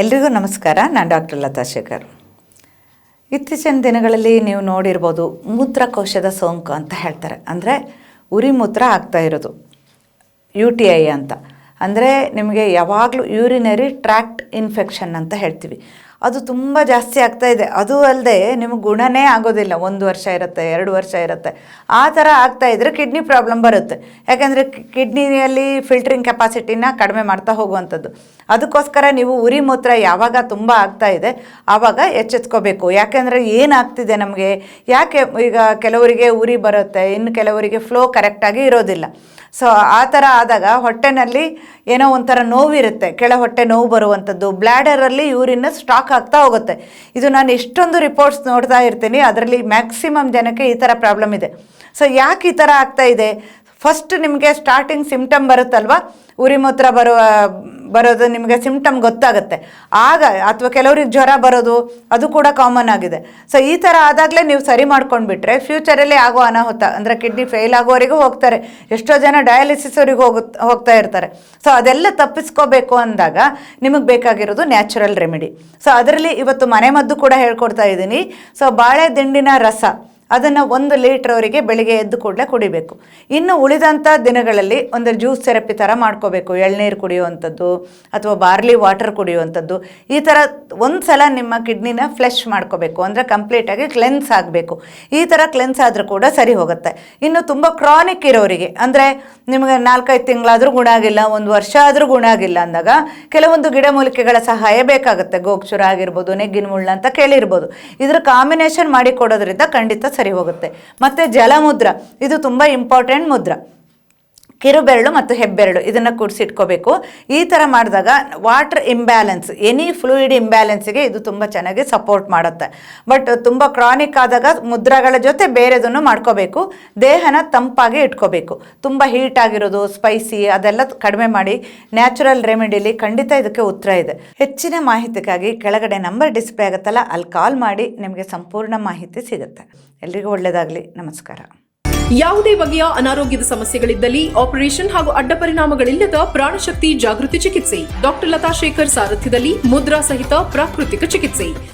ಎಲ್ರಿಗೂ ನಮಸ್ಕಾರ. ನಾನು ಡಾಕ್ಟರ್ ಲತಾ ಶೇಖರ್. ಇತ್ತೀಚಿನ ದಿನಗಳಲ್ಲಿ ನೀವು ನೋಡಿರ್ಬೋದು ಮೂತ್ರಕೋಶದ ಸೋಂಕು ಅಂತ ಹೇಳ್ತಾರೆ. ಅಂದರೆ ಉರಿ ಮೂತ್ರ ಆಗ್ತಾ ಇರೋದು. ಯು ಟಿ ಐ ಅಂತ. ಅಂದರೆ ನಿಮಗೆ ಯಾವಾಗಲೂ ಯೂರಿನರಿ ಟ್ರ್ಯಾಕ್ಟ್ ಇನ್ಫೆಕ್ಷನ್ ಅಂತ ಹೇಳ್ತೀವಿ. ಅದು ತುಂಬ ಜಾಸ್ತಿ ಆಗ್ತಾ ಇದೆ. ಅದು ಅಲ್ಲದೆ ನಿಮಗೆ ಗುಣನೇ ಆಗೋದಿಲ್ಲ. ಒಂದು ವರ್ಷ ಇರುತ್ತೆ, ಎರಡು ವರ್ಷ ಇರುತ್ತೆ. ಆ ಥರ ಆಗ್ತಾ ಇದ್ದರೆ ಕಿಡ್ನಿ ಪ್ರಾಬ್ಲಮ್ ಬರುತ್ತೆ. ಯಾಕೆಂದರೆ ಕಿಡ್ನಿಯಲ್ಲಿ ಫಿಲ್ಟ್ರಿಂಗ್ ಕೆಪಾಸಿಟಿನ ಕಡಿಮೆ ಮಾಡ್ತಾ ಹೋಗುವಂಥದ್ದು. ಅದಕ್ಕೋಸ್ಕರ ನೀವು ಉರಿ ಮೂತ್ರ ಯಾವಾಗ ತುಂಬ ಆಗ್ತಾ ಇದೆ, ಆವಾಗ ಎಚ್ಚೆತ್ಕೋಬೇಕು. ಯಾಕೆಂದರೆ ಏನಾಗ್ತಿದೆ ನಮಗೆ? ಯಾಕೆ ಈಗ ಕೆಲವರಿಗೆ ಉರಿ ಬರುತ್ತೆ, ಇನ್ನು ಕೆಲವರಿಗೆ ಫ್ಲೋ ಕರೆಕ್ಟಾಗಿ ಇರೋದಿಲ್ಲ. ಸೊ, ಆ ಥರ ಆದಾಗ ಹೊಟ್ಟೆನಲ್ಲಿ ಏನೋ ಒಂಥರ ನೋವಿರುತ್ತೆ, ಕೆಳ ಹೊಟ್ಟೆ ನೋವು ಬರುವಂಥದ್ದು ಬ್ಲ್ಯಾಡರಲ್ಲಿ ಯೂರಿನ್ ಸ್ಟಾಕ್ ಆಗ್ತಾ ಹೋಗುತ್ತೆ. ಇದು ನಾನು ಎಷ್ಟೊಂದು ರಿಪೋರ್ಟ್ಸ್ ನೋಡ್ತಾ ಇರ್ತೀನಿ, ಅದರಲ್ಲಿ ಮ್ಯಾಕ್ಸಿಮಮ್ ಜನಕ್ಕೆ ಈ ಥರ ಪ್ರಾಬ್ಲಮ್ ಇದೆ. ಸೊ ಯಾಕೆ ಈ ಥರ ಆಗ್ತಾ ಇದೆ? ಫಸ್ಟ್ ನಿಮಗೆ ಸ್ಟಾರ್ಟಿಂಗ್ ಸಿಮ್ಟಮ್ ಬರುತ್ತಲ್ವ? ಉರಿ ಮೂತ್ರ ಬರುವ ಬರೋದು ನಿಮಗೆ ಸಿಮ್ಟಮ್ ಗೊತ್ತಾಗುತ್ತೆ. ಆಗ ಅಥವಾ ಕೆಲವ್ರಿಗೆ ಜ್ವರ ಬರೋದು, ಅದು ಕೂಡ ಕಾಮನ್ ಆಗಿದೆ. ಸೊ ಈ ಥರ ಆದಾಗಲೇ ನೀವು ಸರಿ ಮಾಡ್ಕೊಂಡ್ಬಿಟ್ರೆ ಫ್ಯೂಚರಲ್ಲಿ ಆಗೋ ಅನಾಹುತ, ಅಂದರೆ ಕಿಡ್ನಿ ಫೇಲ್ ಆಗೋವರೆಗೂ ಹೋಗ್ತಾರೆ. ಎಷ್ಟೋ ಜನ ಡಯಾಲಿಸಿಸ್ ಅವ್ರಿಗೆ ಹೋಗ್ತಾ ಇರ್ತಾರೆ. ಸೊ ಅದೆಲ್ಲ ತಪ್ಪಿಸ್ಕೋಬೇಕು ಅಂದಾಗ ನಿಮಗೆ ಬೇಕಾಗಿರೋದು ನ್ಯಾಚುರಲ್ ರೆಮಿಡಿ ಸೊ ಅದರಲ್ಲಿ ಇವತ್ತು ಮನೆಮದ್ದು ಕೂಡ ಹೇಳ್ಕೊಡ್ತಾ ಇದ್ದೀನಿ. ಸೊ ಬಾಳೆ ದಿಂಡಿನ ರಸ. ಅದನ್ನು ಒಂದು ಅವರಿಗೆ ಬೆಳಿಗ್ಗೆ ಎದ್ದು ಕೂಡಲೇ ಕುಡಿಬೇಕು. ಇನ್ನು ಉಳಿದಂಥ ದಿನಗಳಲ್ಲಿ ಒಂದು ಜ್ಯೂಸ್ ಥೆರಪಿ ಥರ ಮಾಡ್ಕೋಬೇಕು. ಎಳ್ನೀರು ಕುಡಿಯುವಂಥದ್ದು ಅಥವಾ ಬಾರ್ಲಿ ವಾಟರ್ ಕುಡಿಯುವಂಥದ್ದು. ಈ ಥರ ಒಂದು ಸಲ ನಿಮ್ಮ ಕಿಡ್ನಿನ ಫ್ಲೆಶ್ ಮಾಡ್ಕೋಬೇಕು. ಅಂದರೆ ಕಂಪ್ಲೀಟಾಗಿ ಕ್ಲೆನ್ಸ್ ಆಗಬೇಕು. ಈ ಥರ ಕ್ಲೆನ್ಸ್ ಆದರೂ ಕೂಡ ಸರಿ ಹೋಗುತ್ತೆ. ಇನ್ನು ತುಂಬ ಕ್ರಾನಿಕ್ ಇರೋರಿಗೆ, ಅಂದರೆ ನಿಮಗೆ ನಾಲ್ಕೈದು ತಿಂಗಳಾದರೂ ಗುಣ ಆಗಿಲ್ಲ, ಒಂದು ವರ್ಷ ಆದರೂ ಗುಣ ಆಗಿಲ್ಲ ಅಂದಾಗ ಕೆಲವೊಂದು ಗಿಡಮೂಲಿಕೆಗಳ ಸಹಾಯ ಬೇಕಾಗುತ್ತೆ. ಗೋಕ್ಷುರ ಆಗಿರ್ಬೋದು, ನೆಗ್ಗಿನ ಮುಳ್ಳ ಅಂತ ಕೇಳಿರ್ಬೋದು. ಇದರ ಕಾಂಬಿನೇಷನ್ ಮಾಡಿ ಕೊಡೋದ್ರಿಂದ ಖಂಡಿತ ಸರಿ ಹೋಗುತ್ತೆ. ಮತ್ತು ಜಲಮುದ್ರ ಇದು ತುಂಬ ಇಂಪಾರ್ಟೆಂಟ್ ಮುದ್ರ. ಕಿರುಬೆರಳು ಮತ್ತು ಹೆಬ್ಬೆರಳು ಇದನ್ನು ಕೂಡಿಸಿಟ್ಕೋಬೇಕು. ಈ ಥರ ಮಾಡಿದಾಗ ವಾಟರ್ ಇಂಬ್ಯಾಲೆನ್ಸ್ ಎನಿ ಫ್ಲೂಯಿಡ್ ಇಂಬ್ಯಾಲೆನ್ಸಿಗೆ ಇದು ತುಂಬ ಚೆನ್ನಾಗಿ ಸಪೋರ್ಟ್ ಮಾಡುತ್ತೆ. ಬಟ್ ತುಂಬ ಕ್ರಾನಿಕ್ ಆದಾಗ ಮುದ್ರಗಳ ಜೊತೆ ಬೇರೆದನ್ನು ಮಾಡ್ಕೋಬೇಕು. ದೇಹನ ತಂಪಾಗಿ ಇಟ್ಕೋಬೇಕು. ತುಂಬ ಹೀಟ್ ಆಗಿರೋದು ಸ್ಪೈಸಿ ಅದೆಲ್ಲ ಕಡಿಮೆ ಮಾಡಿ ನ್ಯಾಚುರಲ್ ರೆಮಿಡಿಲಿ ಖಂಡಿತ ಇದಕ್ಕೆ ಉತ್ತರ ಇದೆ. ಹೆಚ್ಚಿನ ಮಾಹಿತಿಗಾಗಿ ಕೆಳಗಡೆ ನಂಬರ್ ಡಿಸ್ಪ್ಲೇ ಆಗುತ್ತಲ್ಲ, ಅಲ್ಲಿ ಕಾಲ್ ಮಾಡಿ ನಿಮಗೆ ಸಂಪೂರ್ಣ ಮಾಹಿತಿ ಸಿಗುತ್ತೆ. ಎಲ್ರಿಗೂ ಒಳ್ಳೆಯದಾಗಲಿ ನಮಸ್ಕಾರ. ಯಾವುದೇ ಬಗೆಯ ಅನಾರೋಗ್ಯದ ಸಮಸ್ಯೆಗಳಿದ್ದಲ್ಲಿ ಆಪರೇಷನ್ ಹಾಗೂ ಅಡ್ಡ ಪರಿಣಾಮಗಳಿಲ್ಲದ ಪ್ರಾಣಶಕ್ತಿ ಜಾಗೃತಿ ಚಿಕಿತ್ಸೆ. ಡಾಕ್ಟರ್ ಲತಾ ಶೇಖರ್ ಸಾರಥ್ಯದಲ್ಲಿ ಮುದ್ರಾ ಸಹಿತ ಪ್ರಾಕೃತಿಕ ಚಿಕಿತ್ಸೆ.